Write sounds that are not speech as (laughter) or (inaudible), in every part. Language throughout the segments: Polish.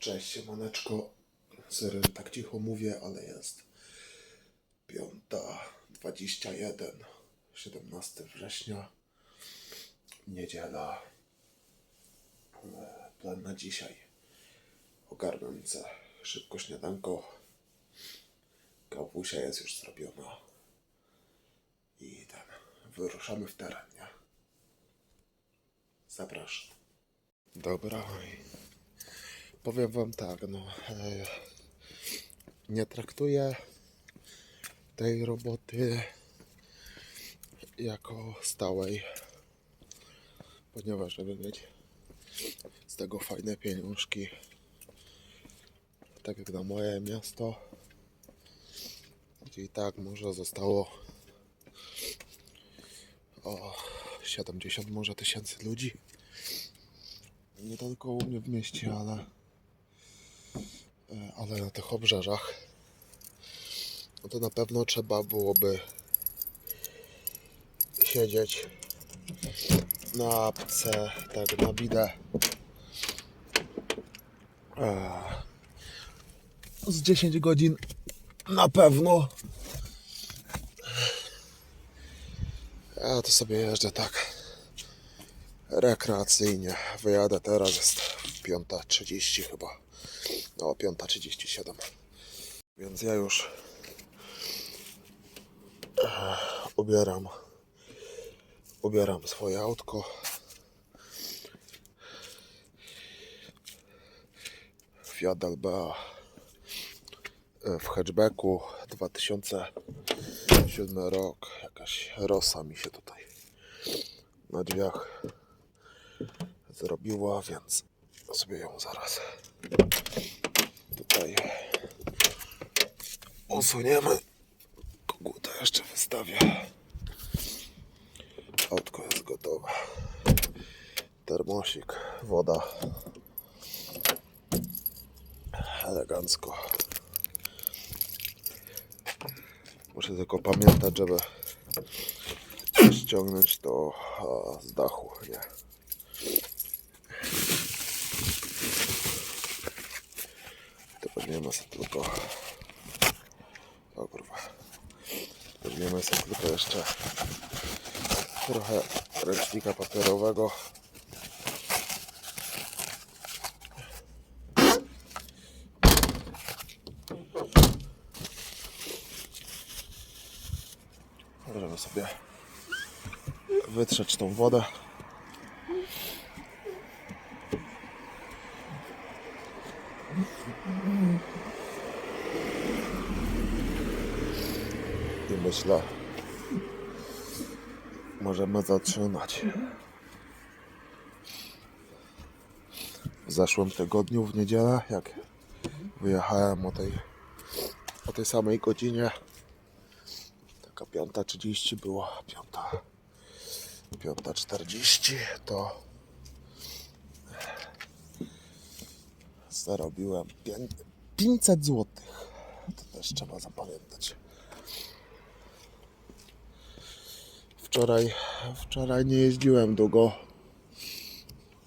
Cześć, siemaneczko. Że tak cicho mówię, ale jest piąta 21, 17 września, niedziela. E, Plan na dzisiaj. Ogarnąć szybko śniadanko. Kawusia jest już zrobiona. I ten, wyruszamy w teren, nie? Zapraszam. Dobra. Powiem wam tak, no. E, nie traktuję tej roboty jako stałej, ponieważ żeby mieć z tego fajne pieniążki, tak jak na moje miasto, gdzie i tak może zostało o 70 może tysięcy ludzi. Nie tylko u mnie w mieście, ale, ale na tych obrzeżach. No to na pewno trzeba byłoby siedzieć na apce, tak na bidę. E, Z 10 godzin na pewno. Ja to sobie jeżdżę tak rekreacyjnie. Wyjadę teraz, jest 5.30 chyba. No, 5.37. Więc ja już e, ubieram ubieram swoje autko. Fiat LBA e, w hatchbacku 2007 rok. Jakaś rosa mi się tutaj na drzwiach zrobiła, więc sobie ją zaraz tutaj usuniemy. Koguta jeszcze wystawię. Autko jest gotowe. Termosik, woda. Elegancko. Muszę tylko pamiętać, żeby ściągnąć to z dachu, nie? To weźmiemy sobie tylko... O kurwa. Weźmiemy sobie tylko jeszcze trochę ręcznika papierowego. Możemy sobie wytrzeć tą wodę. I możemy zaczynać. W zeszłym tygodniu, w niedzielę, jak wyjechałem o tej, o tej samej godzinie, taka 5.30 była, 5, 5.40, to zarobiłem pię- 500 zł. To też trzeba zapamiętać. Wczoraj, wczoraj nie jeździłem długo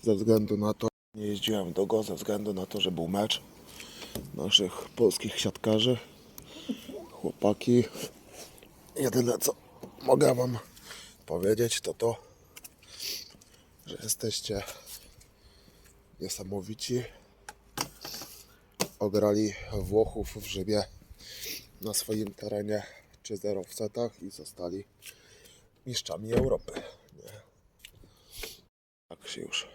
ze względu na to, nie jeździłem długo ze względu na to, że był mecz naszych polskich siatkarzy. Chłopaki, jedyne co mogę wam powiedzieć to to, że jesteście niesamowici. Ograli Włochów w Rzymie na swoim terenie 3-0 w setach i zostali mistrzami Europy. Nie? Tak się już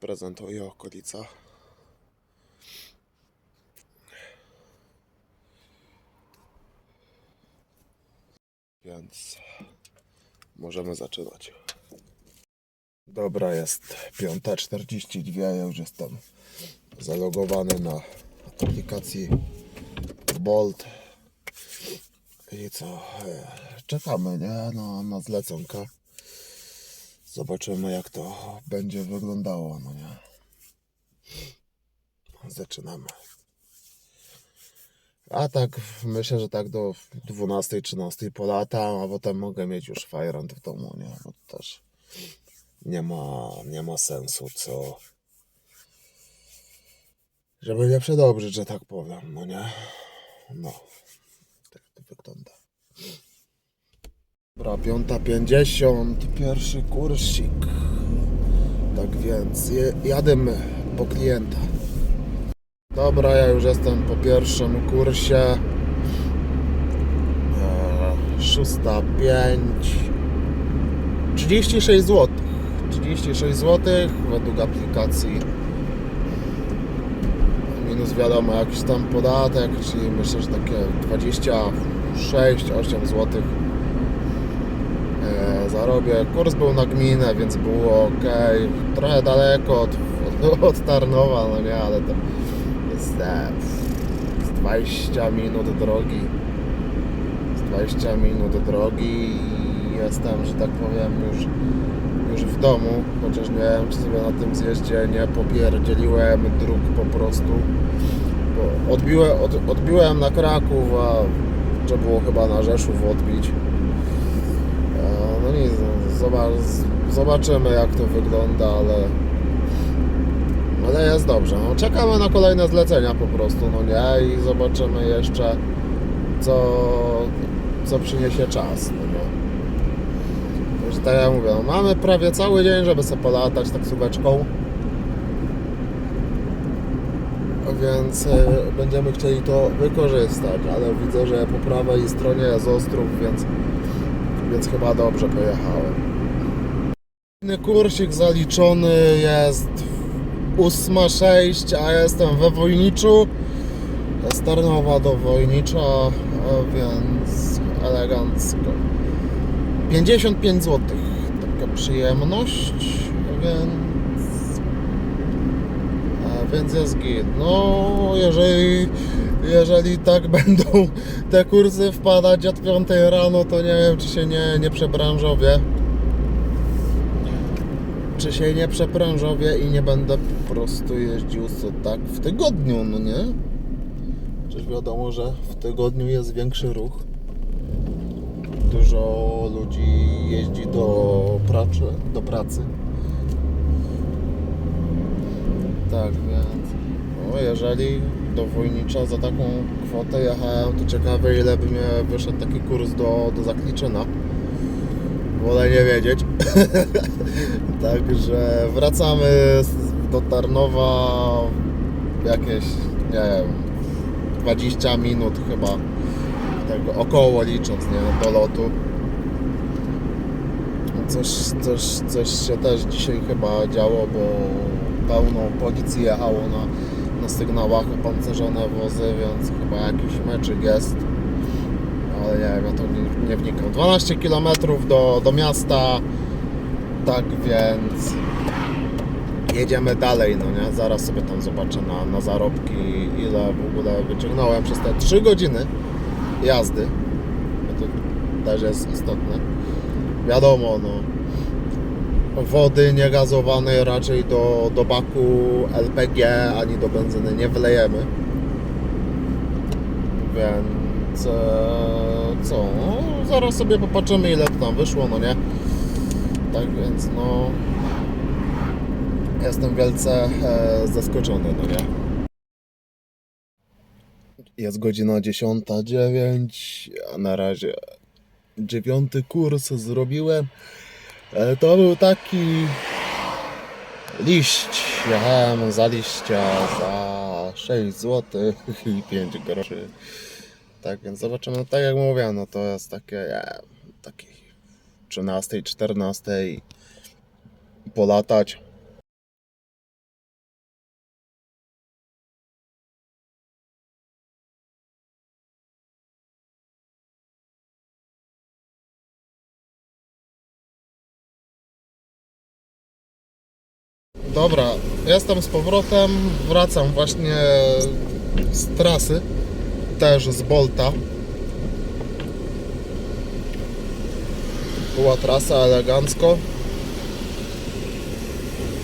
prezentuje okolica. Więc możemy zaczynać. Dobra, jest 5.42, ja już jestem zalogowany na aplikacji Bolt. I co? Czekamy, nie? Na, na zleconkę. Zobaczymy, jak to będzie wyglądało, no nie? Zaczynamy. A tak, myślę, że tak do 12-13 po lata, a potem mogę mieć już fajrant w domu, nie? To też nie ma, nie ma sensu, co Żeby nie przedobrzyć, że tak powiem, no nie? No, tak to wygląda. Dobra, 5.50, pierwszy kursik. Tak więc jademy po klienta. Dobra, ja już jestem po pierwszym kursie. E, 605 36 zł. 36 zł według aplikacji. Minus wiadomo jakiś tam podatek, czyli myślę, że takie 26-8 zł zarobię. Kurs był na gminę, więc było ok. Trochę daleko od, (laughs) od Tarnowa, no nie, ale to jest, e, z 20 minut drogi. Z 20 minut drogi i jestem, że tak powiem, już, już w domu. Chociaż nie wiem, czy sobie na tym zjeździe nie popierdzieliłem dróg po prostu. Bo odbiłem, od, odbiłem na Kraków, a trzeba było chyba na Rzeszów odbić. No no, zobacz, zobaczymy jak to wygląda, ale, ale jest dobrze. No, czekamy na kolejne zlecenia po prostu, no nie? I zobaczymy jeszcze co, co przyniesie czas, no? Także tak jak mówię, no, mamy prawie cały dzień, żeby sobie polatać taksóweczką. Więc e, będziemy chcieli to wykorzystać, ale widzę, że po prawej stronie jest Ostrów, więc, więc chyba dobrze pojechałem. Inny kursik zaliczony jest 8.06, a jestem we Wojniczu. Z Tarnowa do Wojnicza, więc elegancko. 55 zł. Taka przyjemność, więc. Więc jest. No, jeżeli, jeżeli tak (laughs) będą te kursy wpadać od 5 rano, to nie wiem, czy się nie, nie przebranżowię. Czy się nie przebranżowię i nie będę po prostu jeździł co tak w tygodniu, no nie? Przecież wiadomo, że w tygodniu jest większy ruch. Dużo ludzi jeździ do pracy, do pracy. Tak więc, no jeżeli do Wojnicza za taką kwotę jechałem, to ciekawe ile by mnie wyszedł taki kurs do, do Zakliczyna. Wolę nie wiedzieć. (laughs) Także wracamy do Tarnowa jakieś, nie wiem, 20 minut chyba tego około licząc, nie, do lotu. Coś, coś, coś się też dzisiaj chyba działo, bo pełno policji jechało na, na sygnałach opancerzone wozy, więc chyba jakiś meczyk jest. Ale nie wiem, ja to nie, nie wnikam. 12 km do, do miasta, tak więc jedziemy dalej, no nie? Zaraz sobie tam zobaczę na, na zarobki, ile w ogóle wyciągnąłem przez te 3 godziny jazdy. Bo to też jest istotne. Wiadomo, no. Wody niegazowanej raczej do, do baku LPG ani do benzyny nie wlejemy. Więc e, co? No, zaraz sobie popatrzymy ile tam wyszło, no nie? Tak więc no jestem wielce e, zaskoczony, no nie? Jest godzina 10.09, a na razie dziewiąty kurs zrobiłem. E, To był taki liść. Jechałem za liścia za 6 zł i 5 groszy. Tak więc zobaczymy. No, tak jak mówiłem, no to jest takie, ja, taki 13, 14 polatać. Dobra, jestem z powrotem. Wracam właśnie z trasy, też z Bolta. Była trasa elegancko.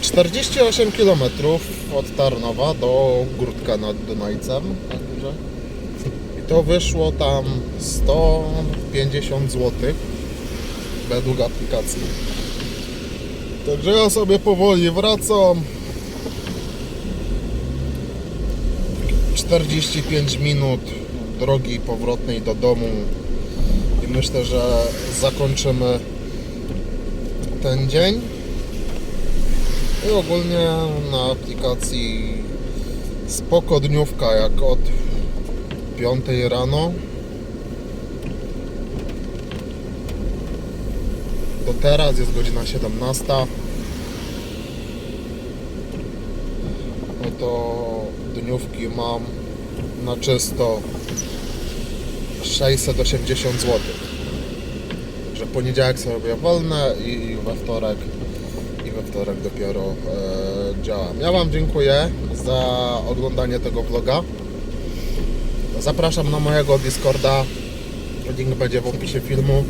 48 km od Tarnowa do Górtka nad Dunajcem. Także. I to wyszło tam 150 zł według aplikacji. Także ja sobie powoli wracam. 45 minut drogi powrotnej do domu i myślę, że zakończymy ten dzień. I ogólnie na aplikacji spoko dniówka jak od 5 rano do teraz jest godzina 17 no to dniówki mam na czysto 680 zł że poniedziałek sobie robię wolne i we wtorek i we wtorek dopiero e, działam. Ja Wam dziękuję za oglądanie tego vloga. Zapraszam na mojego Discorda. Link będzie w opisie filmu.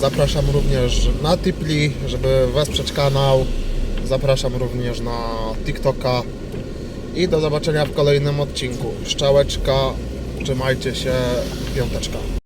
Zapraszam również na Tipli, żeby wesprzeć kanał. Zapraszam również na TikToka. I do zobaczenia w kolejnym odcinku. Szczałeczka, trzymajcie się, piąteczka.